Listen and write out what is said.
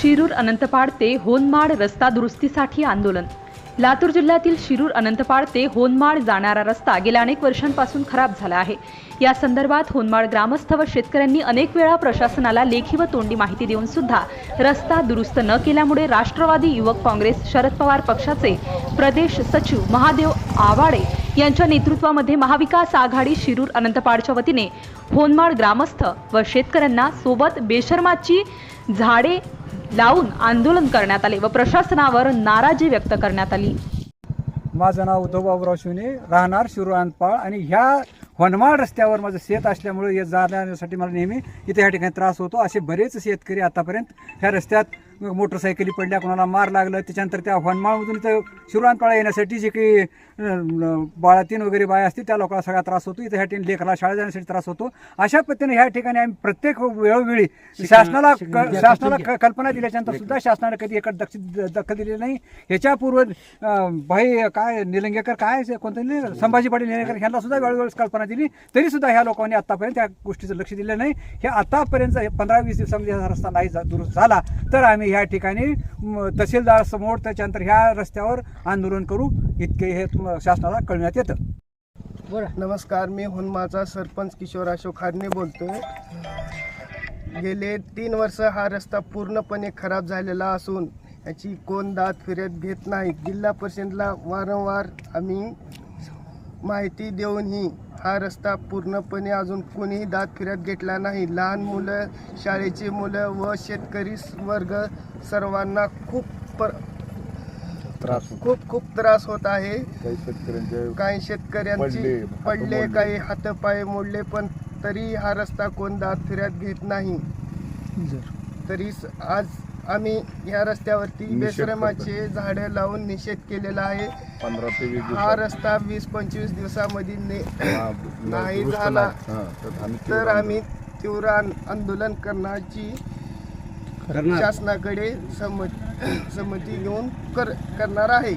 शिरूर अनंतपाड ते होनमाड रस्ता दुरुस्तीसाठी आंदोलन. लातूर जिल्ह्यातील शिरूर अनंतपाड ते होनमाड जाणारा रस्ता गेल्या अनेक वर्षांपासून खराब झाला आहे. या संदर्भात होनमाळ ग्रामस्थ व शेतकऱ्यांनी अनेक वेळा प्रशासनाला लेखी व तोंडी माहिती देऊन सुद्धा रस्ता दुरुस्त न केल्यामुळे राष्ट्रवादी युवक काँग्रेस शरद पवार पक्षाचे प्रदेश सचिव महादेव आवाडे यांच्या नेतृत्वामध्ये महाविकास आघाडी शिरूर अनंतपाडच्या वतीने होनमाळ ग्रामस्थ व शेतकऱ्यांना सोबत बेशर्माची झाडे लावून आंदोलन करण्यात आले व प्रशासनावर नाराजी व्यक्त करण्यात आली. माझं नाव उद्धव बाबूराव शिवणे राहणार शिरूरानपाळ आणि ह्या वनमाळ रस्त्यावर माझं शेत असल्यामुळे जाण्यासाठी मला नेहमी इथे ह्या ठिकाणी त्रास होतो. असे बरेच शेतकरी आतापर्यंत ह्या रस्त्यात मोटरसायकली पडल्या कोणाला मार लागलं त्याच्यानंतर त्या वनमाळमधून इथं शिरूरानपाळा येण्यासाठी जे काही बाळातीन वगैरे बाया असतील त्या लोकांना सगळा त्रास होतो. इथे ह्या ठिकाणी लेकराला शाळा जाण्यासाठी त्रास होतो. अशा पद्धतीने ह्या ठिकाणी आम्ही प्रत्येक वेळोवेळी शासनाला क- शासनाला क- कल्पना दिल्याच्यानंतर सुद्धा शासनाने कधी एकच दक्ष दखल दिलेली नाही. ह्याच्यापूर्व भाई काय निलंगेकर काय कोणतं संभाजी पाटील निलंगेकर ह्यांना सुद्धा वेळोवेळी कल्पना दिली. तरी सुद्धा ह्या लोकांनी आतापर्यंत त्या गोष्टीचं लक्ष दिलं नाही. हे आतापर्यंत पंधरा वीस दिवसामध्ये हा रस्ता नाही दुरुस्त झाला तर आम्ही ह्या ठिकाणी म, तहसीलदार समोर त्याच्यानंतर ह्या रस्त्यावर आंदोलन करू इतके हे शासनाला कळण्यात येतं. नमस्कार मी हुनमाचा सरपंच किशोर अशोक हारणे बोलतोय. गेले तीन वर्ष हा रस्ता पूर्णपणे खराब झालेला असून याची कोण दाद फिरत घेत नाही. जिल्हा परिषदला वारंवार आम्ही माहिती देऊनही हा रस्ता पूर्णपणे अजून कोणीही दाद फिरत घेतला नाही. लहान मुलं शाळेची मुलं व शेतकरी वर्ग सर्वांना खूप पर त्रास खूप खूप त्रास होत आहे. काही शेतकऱ्यांचे काही शेतकऱ्यांची पडले, हात पडले मोडले. काही हातपाय मोडले पण तरी हा रस्ता कोण दात फिरत घेत नाही. तरी स- आज आम्ही या रस्त्यावरती बेश्रमाचे झाडे लावून निषेध केलेला आहे. पंधरा ते वीस हा दिवसात रस्ता वीस पंचवीस दिवसामध्ये ने- हा, नाही दुरुस्त झाला. नाही. हा, तर आम्ही तर तीव्र आम्ही तीव्र आन- आंदोलन करण्याची शासनाकडे संमत संमती घेऊन कर करणार आहे.